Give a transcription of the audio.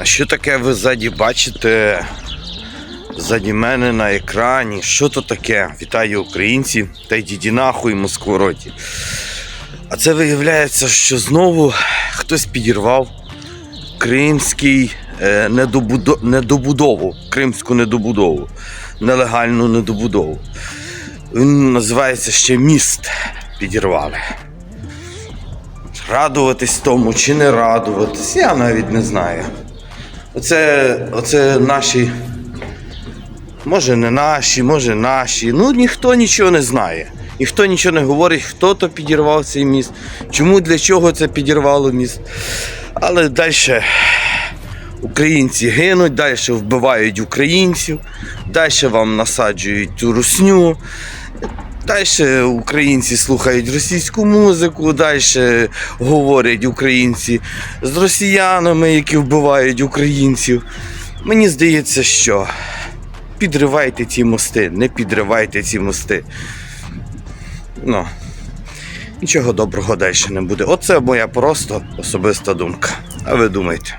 А що таке ви ззаді бачите? Ззаді мене на екрані. Що то таке? Вітаю українці та йдіть нахуй Москвороті. А це виявляється, що знову хтось підірвав кримський е, недобудо... недобудову, кримську недобудову, нелегальну недобудову. Він називається ще міст. Підірвали. Радуватись тому чи не радуватись, я навіть не знаю. Оце, оце наші. Може не наші, може наші. Ну ніхто нічого не знає. Ніхто нічого не говорить, хто то підірвав цей міст, чому для чого це підірвало міст. Але далі українці гинуть, далі вбивають українців, далі вам насаджують ту русню. Далі українці слухають російську музику, далі говорять українці з росіянами, які вбивають українців. Мені здається, що підривайте ці мости, не підривайте ці мости. Ну, нічого доброго далі не буде. Оце моя просто особиста думка. А ви думайте.